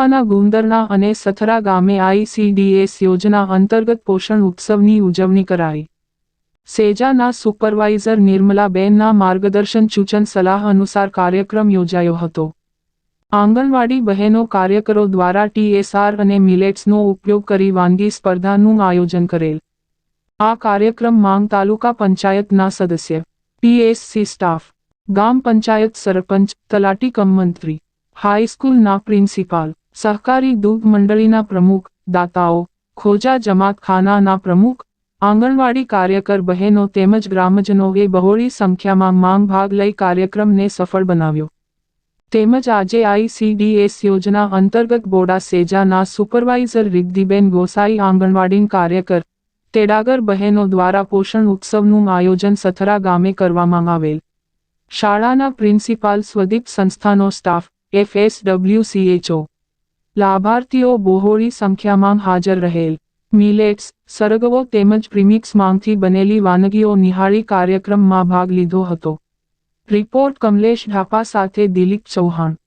તાલુકાના ગુંદરના અને સથરા ગામે આઈસીડીએસ યોજના અંતર્ગત પોષણ ઉત્સવની ઉજવણી કરાઈ. સેજાના સુપરવાઇઝર નિર્મલાબેનના માર્ગદર્શન સૂચન સલાહ અનુસાર કાર્યક્રમ યોજાયો હતો. આંગણવાડી બહેનો કાર્યકરો દ્વારા ટીએસઆર અને મિલેટ્સનો ઉપયોગ કરી વાનગી સ્પર્ધાનું આયોજન કરેલ. આ કાર્યક્રમ માંગ તાલુકા પંચાયતના સદસ્ય પીએસસી સ્ટાફ, ગામ પંચાયત સરપંચ, તલાટી કમ મંત્રી, હાઈસ્કૂલના પ્રિન્સિપાલ સહકારી દૂધ મંડળીના પ્રમુખ, દાતાઓ, ખોજા જમાતખાનાના પ્રમુખ, આંગણવાડી કાર્યકર બહેનો તેમજ ગ્રામજનોએ બહોળી સંખ્યામાં માંગ ભાગ લઈ કાર્યક્રમને સફળ બનાવ્યો. તેમજ આજે આઈસીડીએસ યોજના અંતર્ગત બોડા સેજાના સુપરવાઇઝર રિદ્ધિબેન ગોસાઈ આંગણવાડી કાર્યકર, તેડાગર બહેનો દ્વારા પોષણ ઉત્સવનું આયોજન સથરા ગામે કરવામાં આવેલ. શાળાના પ્રિન્સિપાલ સ્વદીપ સંસ્થાનો સ્ટાફ એફએસડબ્લ્યુસીએચઓ લાભાર્થીઓ બહોળી સંખ્યામાં હાજર રહેલ. મિલેટ્સ, સરગવો તેમજ પ્રિમિક્સ માંગથી બનેલી વાનગીઓ નિહાળી કાર્યક્રમમાં ભાગ લીધો હતો. રિપોર્ટ કમલેશ ઢાપા સાથે દિલીપ ચૌહાણ.